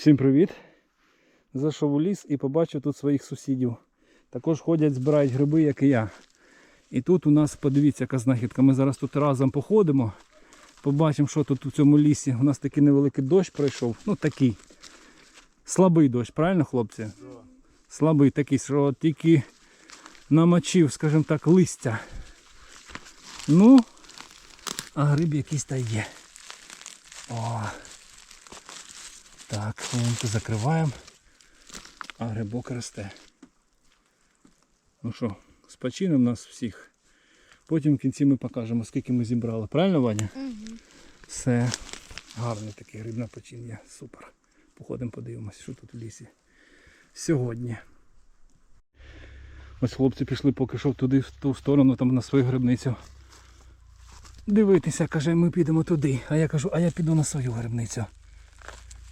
Всім привіт! Зайшов у ліс і побачив тут своїх сусідів. Також ходять, збирають гриби, як і я. І тут у нас, подивіться, яка знахідка. Ми зараз тут разом походимо. Побачимо, що тут у цьому лісі. У нас такий невеликий дощ пройшов. Ну такий. Слабий дощ, правильно, хлопці? Слабий такий, що тільки намочив, скажімо так, листя. Ну, а гриб якийсь та є. О, так, хвилинку закриваємо, а грибок росте. Ну що, з почином нас всіх. Потім в кінці ми покажемо, скільки ми зібрали. Правильно, Ваня? Угу. Все. Гарний такий гриб на. Супер. Походимо, подивимося, що тут в лісі. Сьогодні. Ось хлопці пішли поки що туди, в ту сторону, там на свою грибницю. Дивитися, каже, ми підемо туди. А я кажу, а я піду на свою грибницю.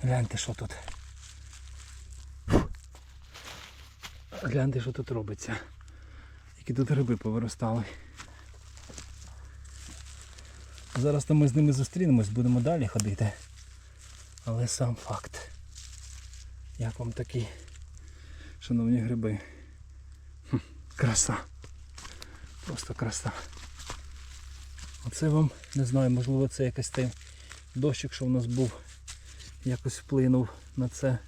Гляньте, що тут. Гляньте, що тут робиться. Які тут гриби повиростали. Зараз то ми з ними зустрінемось, будемо далі ходити. Але сам факт. Як вам такі, шановні гриби? Хм, краса. Просто краса. Оце вам, не знаю, можливо це якийсь той дощик, що в нас був, якось вплинув на це.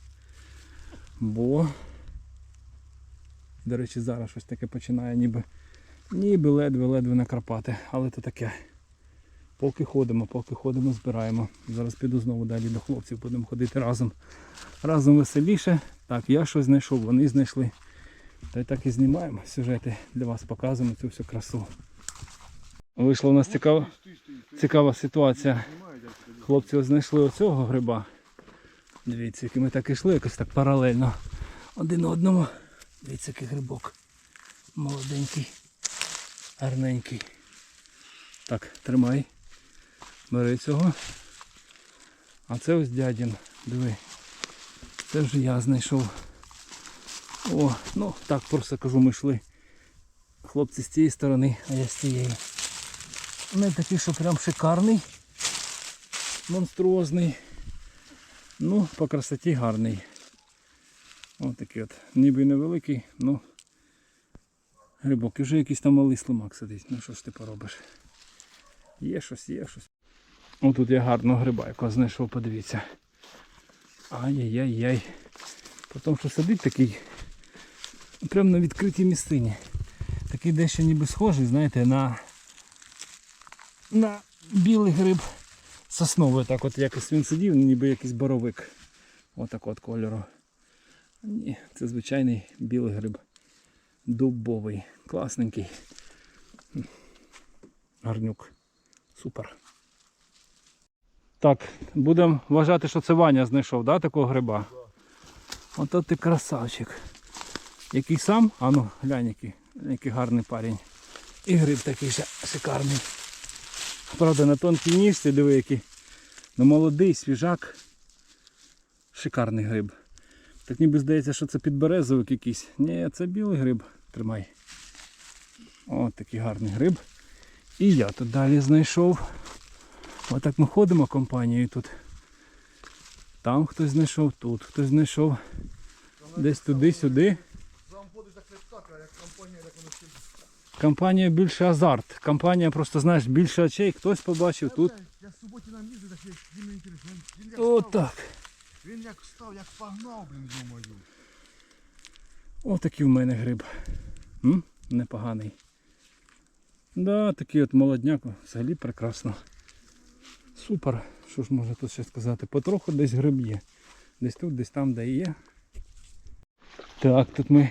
Бо, до речі, зараз щось таке починає ніби, ніби ледве-ледве накрапати. Але то таке. Поки ходимо, поки ходимо, збираємо. Зараз піду знову далі до хлопців, будемо ходити разом. Разом веселіше. Так, я щось знайшов, вони знайшли. Та й так і знімаємо сюжети для вас, показуємо цю всю красу. Вийшла у нас цікава, цікава ситуація. Хлопці знайшли оцього гриба. Дивіться, який ми так ішли, якось так паралельно. Один одному. Дивіться, який грибок. Молоденький, гарненький. Так, тримай. Бери цього. А це ось дядін. Диви. Це вже я знайшов. О, ну так просто кажу, ми йшли. Хлопці з цієї сторони, а я з цієї. Не такий, що прям шикарний. Монструозний. Ну, по красоті гарний. Ось такий от. Ніби невеликий, ну грибок. І вже якийсь там малий слимак сидить. Ну що ж ти поробиш? Є щось, є щось. О, тут я гарного гриба, якого знайшов, подивіться. Ай-яй-яй-яй. Тому, що сидить такий прямо на відкритій місцині. Такий дещо ніби схожий, знаєте, на на білий гриб сосновий. Так от якось він сидів, ніби якийсь боровик. Отак от кольору. Ні, це звичайний білий гриб. Дубовий. Класненький. Гарнюк. Супер. Так, будемо вважати, що це Ваня знайшов, да, такого гриба? Ото ти красавчик. Який сам? А ну, глянь, який, який гарний парень. І гриб такий ще шикарний. Правда, на тонкій ніжці, диви який. Ну молодий, свіжак. Шикарний гриб. Так ніби здається, що це підберезовик якийсь. Ні, це білий гриб. Тримай. О, такий гарний гриб. І я тут далі знайшов. Отак ми ходимо компанією тут. Там хтось знайшов, тут хтось знайшов. Десь туди-сюди. Заходиш так як компанія, як всі. Компанія більше азарт. Компанія просто, знаєш, більше очей. Хтось побачив тут. Я в суботі нам їздив, так він мені інтересно. Він, він як Отак. Він як встав, як погнав, блін, думаю. Отакий в мене гриб. М? Непоганий. Да, такий от молодняк, взагалі прекрасно. Супер. Що ж можна тут ще сказати? Потроху десь гриб є. Десь тут, десь там, де і є. Так, тут ми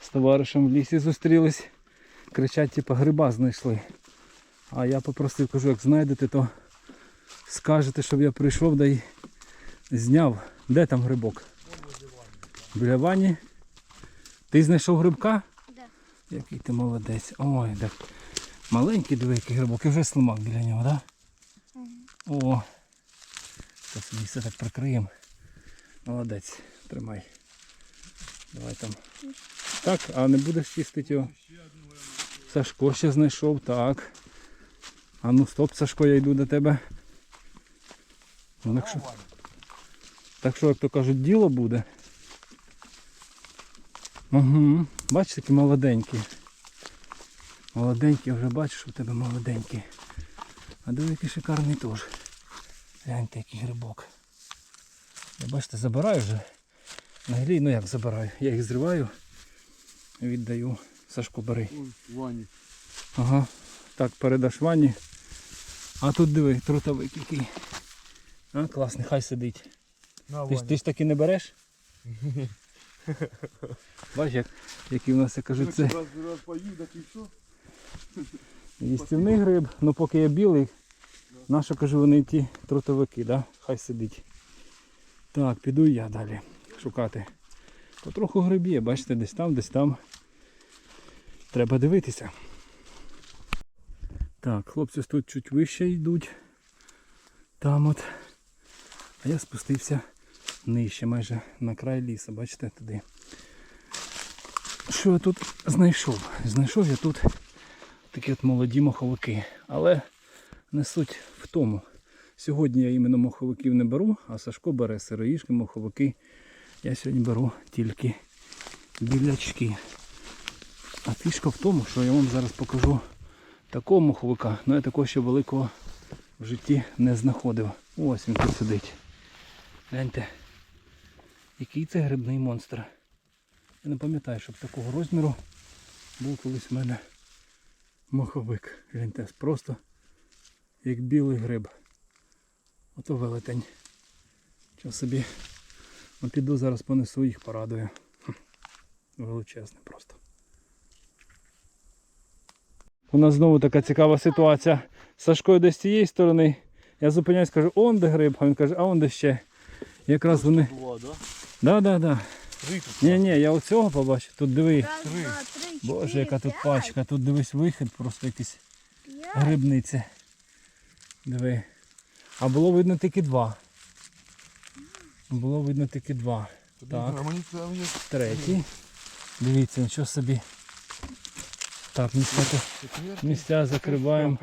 з товаришем в лісі зустрілись. Кричать, типу, гриба знайшли. А я попросив, кажу, як знайдете, то скажете, щоб я прийшов да й зняв. Де там грибок? Біля вані. Ти знайшов грибка? Да. Який ти молодець. Ой, так. Маленький двійкий грибок і вже слимак біля нього, так? Да? О. Зараз собі все так прикриємо. Молодець. Тримай. Давай там. Так, а не будеш чистити його? Сашко ще знайшов, так. А ну стоп, Сашко, я йду до тебе. Ну, якщо... Так що, як то кажуть, діло буде. Угу. Бачиш, такі молоденькі. Молоденькі, вже бачиш, у тебе молоденькі. А диви, який шикарний теж. Гляньте, який грибок. Я бачите, забираю вже. На глій, ну як забираю. Я їх зриваю, віддаю. Сашку бери. Вані. Ага. Так, передаш Вані. А тут диви, трутовик який. А, класний, хай сидить. На, Ти, ж- ти ж таки не береш? Бачиш, як, який у нас, я кажу, це Раз, раз поїв, так і їстівний гриб, ну поки я білий, нащо кажу вони ті трутовики, да? хай сидить. Так, піду я далі шукати. Потроху гриб є, бачите, десь там, десь там. Треба дивитися. Так, хлопці тут чуть вище йдуть. Там от. А я спустився нижче, майже на край лісу, бачите, туди. Що я тут знайшов? Знайшов я тут такі от молоді моховики. Але не суть в тому. Сьогодні я іменно моховиків не беру, а Сашко бере сироїшки, моховики. Я сьогодні беру тільки білячки. А фішка в тому, що я вам зараз покажу такого моховика, але я такого ще великого в житті не знаходив. Ось він тут сидить. Гляньте, який це грибний монстр. Я не пам'ятаю, щоб такого розміру був колись в мене моховик. Гляньте, просто як білий гриб. Ото велетень. Що собі ну, піду зараз понесу їх порадую. Хм, Величезний просто. У нас знову така цікава ситуація. Сашко йде з цієї сторони. Я зупиняюсь, кажу, он де гриб, а він каже, а он де ще. Якраз вони. Да? Да, да. Ні, ні, я оцього побачив. Тут диви. Боже, яка тут пачка. Тут дивись вихід, просто якийсь грибниці. Диви. А було видно тільки два. Було видно тільки два. Так. Третій. Дивіться, нічого собі. Так, місця, місця закриваємо.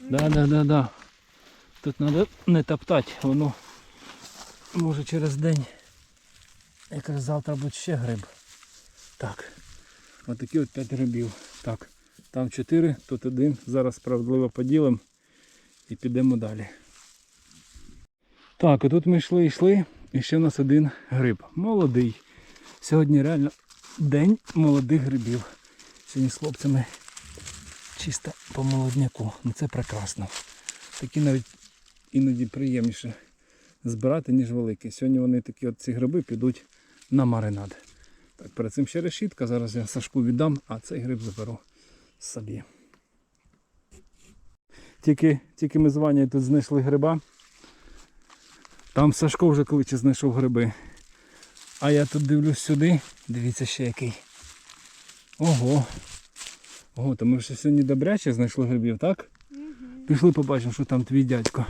Да, да, да, да. Тут треба не топтати, воно може через день. Якраз завтра буде ще гриб. Так. Отакі от 5 грибів. Так. Там 4, тут один. Зараз справедливо поділимо і підемо далі. Так, отут ми йшли, йшли. І ще в нас один гриб. Молодий. Сьогодні реально день молодих грибів. Сьогодні з хлопцями чисто по молодняку. Ну це прекрасно. Такі навіть іноді приємніше збирати, ніж великі. Сьогодні вони такі от ці гриби підуть на маринад. Так, перед цим ще решітка, зараз я Сашку віддам, а цей гриб заберу собі. Тільки, тільки ми з Ванею тут знайшли гриба. Там Сашко вже кличе знайшов гриби. А я тут дивлюсь сюди. Дивіться ще який. Ого. Ого, то ми вже сьогодні добряче знайшли грибів, так? Пішли побачимо, що там твій дядько.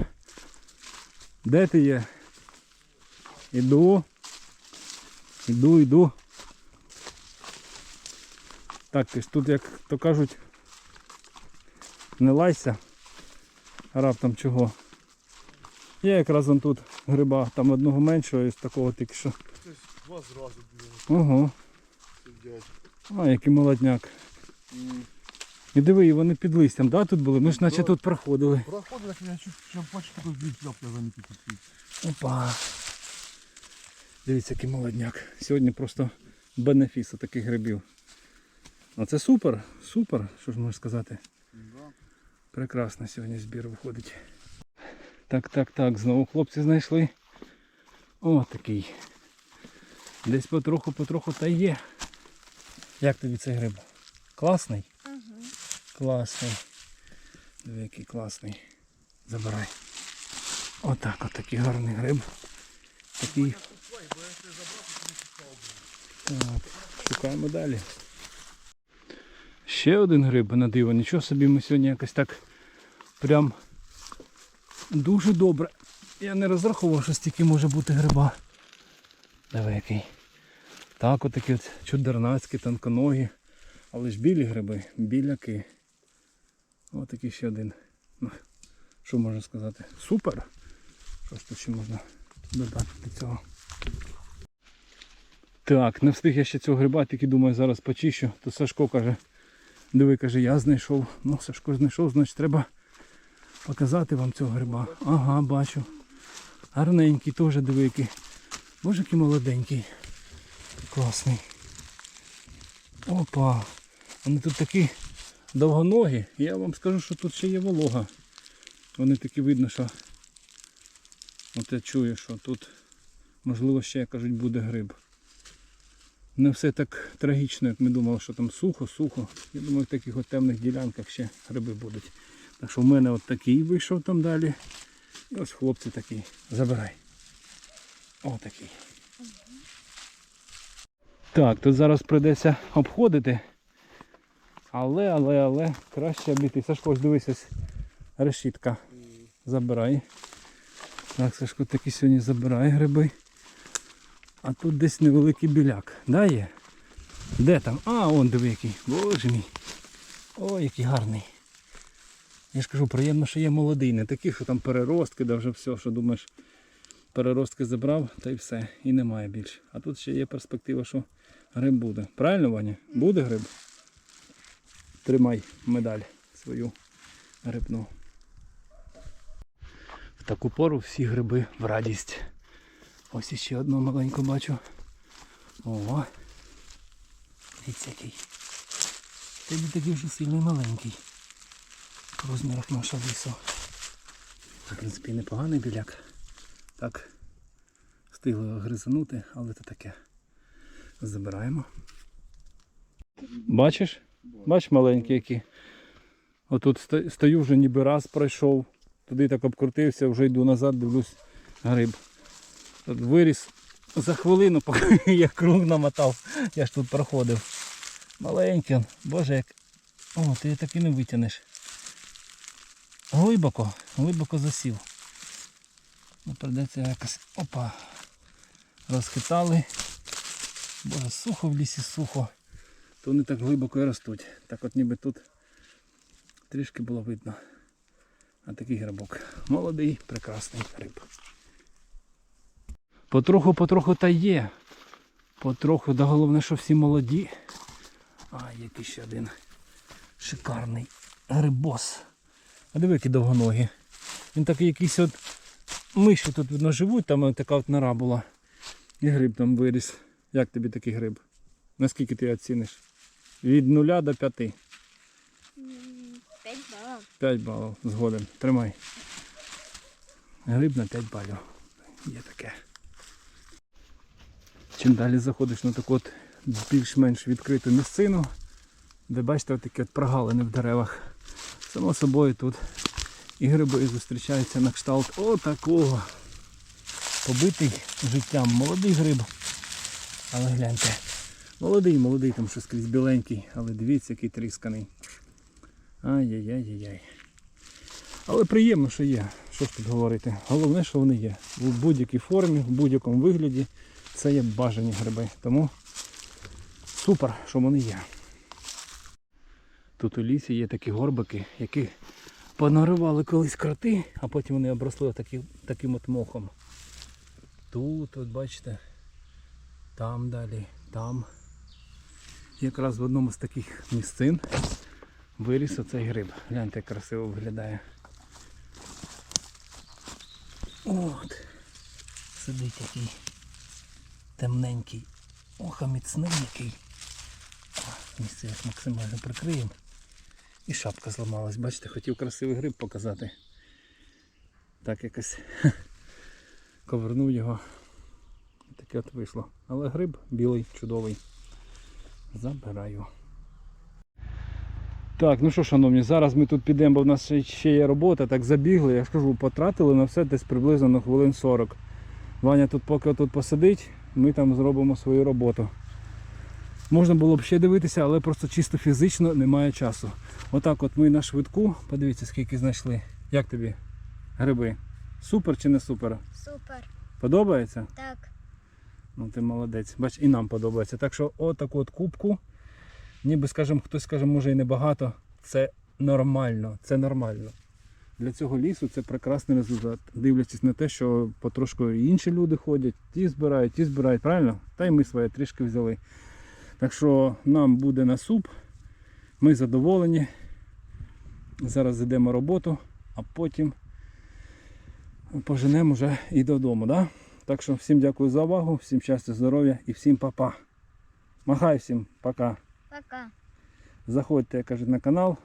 Де ти є? Іду. Іду, іду. Так, ось тут, як то кажуть, не лайся. Раптом чого. Є якраз он тут гриба, там одного меншого і такого тільки що. Два зразу було. Ого. Сидять. А, який молодняк. І диви, і вони під листям, да, тут були? Ми ж наче тут проходили. Проходить, як я ще пачку тут дві пляпки замітив тут. Опа. Дивіться, який молодняк. Сьогодні просто бенефіс таких грибів. А це супер, супер, що ж можна сказати. Прекрасно сьогодні збір виходить. Так, так, так, знову хлопці знайшли. О, такий. Десь потроху, потроху та є. Як тобі цей гриб? Класний? Ага. Класний. Диви, який класний. Забирай. Отак, от такий гарний гриб. Такий. Так, шукаємо далі. Ще один гриб на диво. Нічого собі ми сьогодні якось так прям дуже добре. Я не розраховував, що стільки може бути гриба. Диви який. Так, отакі от чудернацькі, тонконогі. Але ж білі гриби, біляки. Ось такий ще один. Ну, що можна сказати? Супер! Що тут ще можна додати до цього. Так, не встиг я ще цього гриба, тільки думаю, зараз почищу. То Сашко каже, диви, каже, я знайшов. Ну, Сашко знайшов, значить треба показати вам цього гриба. Ага, бачу. Гарненький, теж диви, який. Боже, який молоденький. Класний. Опа. Вони тут такі довгоногі. Я вам скажу, що тут ще є волога. Вони такі видно, що от я чую, що тут можливо ще як кажуть буде гриб. Не все так трагічно, як ми думали, що там сухо, сухо. Я думаю, в таких от темних ділянках ще гриби будуть. Так що в мене от такий вийшов там далі. І ось хлопці такий. Забирай. О, такий. Так, тут зараз прийдеться обходити. Але, але, але, краще обійти. Сашко, ось дивись, ось решітка. Забирай. Так, Сашко таки сьогодні забирає гриби. А тут десь невеликий біляк. Да, є? Де там? А, он диви який. Боже мій. Ой, який гарний. Я ж кажу, приємно, що є молодий, не такий, що там переростки, да вже все, що думаєш, переростки забрав, та й все. І немає більше. А тут ще є перспектива, що гриб буде. Правильно, Ваня? Буде гриб? Тримай медаль свою грибну. В таку пору всі гриби в радість. Ось іще одну маленьку бачу. Ого. Дивіться який. Ти не такий вже сильний маленький. В розмірах нашого лісу. В принципі, непоганий біляк. Так, встигли гризанути, але це таке. Забираємо. Бачиш? Бач маленький який. Отут сто- стою вже ніби раз пройшов. Туди так обкрутився, вже йду назад, дивлюсь гриб. Тут виріс за хвилину, поки я круг намотав. Я ж тут проходив. Маленький. Боже як. О, ти так і не витягнеш. Глибоко, глибоко засів. Ну, придеться якось. Опа. Розхитали. Боже, сухо в лісі, сухо. То вони так глибоко і ростуть. Так от ніби тут трішки було видно. А такий грибок. Молодий, прекрасний гриб. Потроху, потроху та є. Потроху, да головне, що всі молоді. А, який ще один шикарний грибос. А диви, які довгоногі. Він такий якийсь от миші тут видно живуть, там така от нора була. І гриб там виріс. Як тобі такий гриб? Наскільки ти оціниш? Від 0 до 5. М, П'ять балів. 5 балів. Згоден. Тримай. Гриб на 5 балів. Є таке. Чим далі заходиш на таку от більш-менш відкриту місцину, де бачите такі от прогалини в деревах. Само собою тут і гриби зустрічаються на кшталт отакого. Побитий життям молодий гриб. Але гляньте. Молодий, молодий, там щось скрізь біленький, але дивіться, який трісканий. Ай-яй-яй-яй. Але приємно, що є. Що ж тут говорити? Головне, що вони є. У будь-якій формі, в будь-якому вигляді це є бажані гриби. Тому супер, що вони є. Тут у лісі є такі горбики, які понаривали колись кроти, а потім вони обросли такі, таким от мохом. Тут, от бачите, там далі, там. Якраз в одному з таких місцин виріс оцей гриб. Гляньте, як красиво виглядає. От. Сидить який темненький. Ох, а який. Місце як максимально прикриємо. І шапка зламалась. Бачите, хотів красивий гриб показати. Так якось ковернув його. Таке от вийшло. Але гриб білий, чудовий. Забираю. Так, ну що, шановні, зараз ми тут підемо, бо в нас ще- є робота, так забігли, я ж кажу, потратили на все десь приблизно на хвилин 40. Ваня тут поки тут посидить, ми там зробимо свою роботу. Можна було б ще дивитися, але просто чисто фізично немає часу. Отак от ми на швидку, подивіться, скільки знайшли. Як тобі гриби? Супер чи не супер? Супер. Подобається? Так. Ну ти молодець. Бач, і нам подобається. Так що отаку от кубку, ніби скажем, хтось скаже, може і небагато, це нормально. Це нормально. для цього лісу це прекрасний результат. Дивлячись на те, що потрошку інші люди ходять, ті збирають, ті збирають, правильно? Та й ми своє трішки взяли. Так що нам буде на суп. Ми задоволені. Зараз йдемо роботу, а потім поженемо вже і додому. Да? Так що всім дякую за увагу, всім щастя, здоров'я і всім па-па. Махай всім пока. Пока. Заходьте, як кажуть, на канал.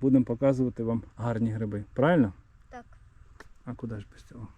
Будемо показувати вам гарні гриби. Правильно? Так. А куди ж без цього?